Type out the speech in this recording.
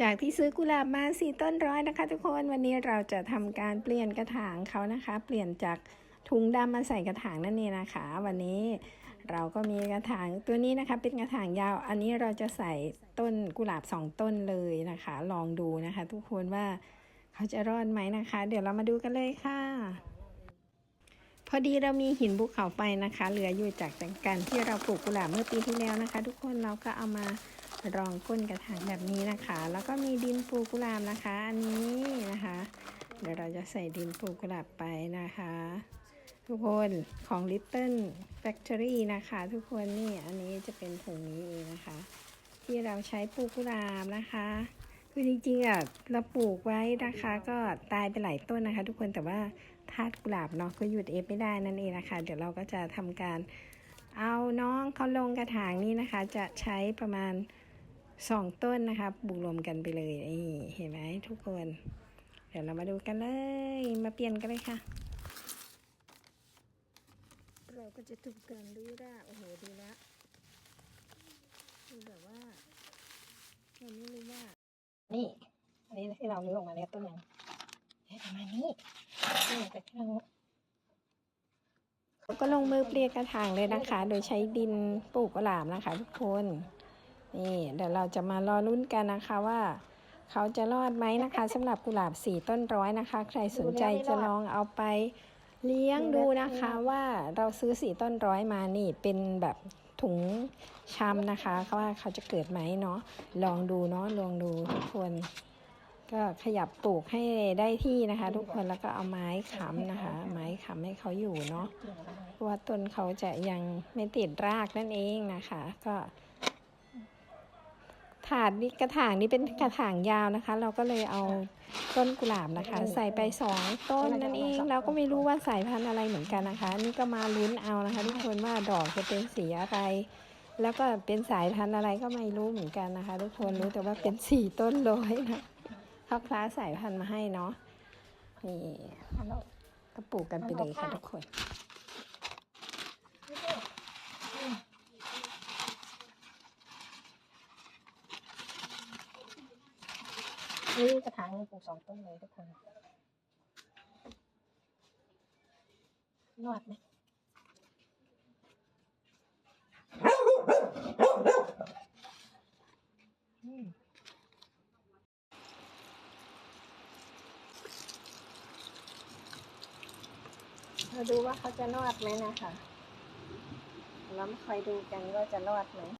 จากที่ซื้อกุหลาบมาสี่ต้นร้อยนะคะ ทุกคนวันนี้เราจะทำการเปลี่ยนกระถางเขานะคะ เปลี่ยนจากถุงดำมาใส่กระถางนั่นเองนะคะ วันนี้เราก็มีกระถางตัวนี้นะคะ เป็นกระถางยาว อันนี้เราจะใส่ต้นกุหลาบสองต้นเลยนะคะ ลองดูนะคะ ทุกคนว่าเขาจะรอดไหมนะคะ เดี๋ยวเรามาดูกันเลยค่ะ พอดีเรามีหินภูเขาไฟนะคะ เหลืออยู่จากการที่เราปลูกกุหลาบเมื่อปีที่แล้วนะคะ ทุกคนเราก็เอามา รองก้นกระถางแบบนี้นะคะ แล้วก็มีดินปลูกกุหลาบนะคะอันนี้นะคะ เดี๋ยวเราจะใส่ดินปลูกกุหลาบไปนะคะ ทุกคนของ Little Factory นะคะ ทุกคนนี่อันนี้จะเป็นถุงนี้เองนะคะ ที่เราใช้ปลูกกุหลาบนะคะคือจริงๆอะเราปลูกไว้นะคะ ก็ตายไปหลายต้นนะคะ ทุกคนแต่ว่าธาตุกุหลาบเนาะก็หยุดเอฟไม่ได้นั่นเองนะคะ เดี๋ยวเราก็จะทำการเอาน้องเขาลงกระถางนี้นะคะ จะใช้ประมาณ สองต้นนะคะปลูกรวมกันไปเลยนี่เห็นไหมทุกคน เดี๋ยวเรามาดูกันเลย มาเปลี่ยนกันเลยค่ะ เราก็จะถูกกันด้วยละโอ้โหดีละคือแบบว่าเราไม่รู้ว่า นี่ อันนี้ที่เราลื้อออกมาแล้วต้นหนึ่งเฮ้ยประมาณนี้นี่แต่ที่เราเราก็ลงมือเปลี่ยนกระถางเลยนะคะ โดยใช้ดินปลูกกุหลาบนะคะ ทุกคน นี่เดี๋ยวเราจะมารอลุ้นกันนะคะว่า เขาจะรอดไหมนะคะสำหรับกุหลาบสีต้นร้อยนะคะ ใครสนใจจะลองเอาไปเลี้ยงดูนะคะว่าเราซื้อสีต้นร้อยมานี่เป็นแบบถุงชำนะคะเขาว่าเขาจะเกิดไหมเนาะลองดูเนาะลองดูทุกคน ก็ขยับปลูกให้ได้ที่นะคะ ทุกคนแล้วก็เอาไม้ค้ำนะคะ ไม้ค้ำให้เขาอยู่เนาะเพราะว่าต้นเขาจะยังไม่ติดรากนั่นเองนะคะ ก็ ถาดนี้กระถางนี้เป็นกระถางยาวนะคะ เราก็เลยเอาต้นกุหลาบนะคะ ใส่ไปสองต้นนั่นเองเราก็ไม่รู้ว่าสายพันธุ์อะไรเหมือนกันนะคะนี่ก็มาลุ้นเอานะคะทุกคนว่าดอกจะเป็นสีอะไร แล้วก็เป็นสายพันธุ์อะไรก็ไม่รู้เหมือนกันนะคะ ทุกคนรู้แต่ว่าเป็นสีต้นร้อยนะเขาคล้าสายพันธุ์มาให้เนาะนี่ก็ปลูกกันไปเลยค่ะทุกคน นี่กระถางปลูกสองต้นเลยทุกคนรอดไหมมเราดูว่าเขาจะรอดไหมนะคะ เรามาคอยดูกันว่าจะรอดไหม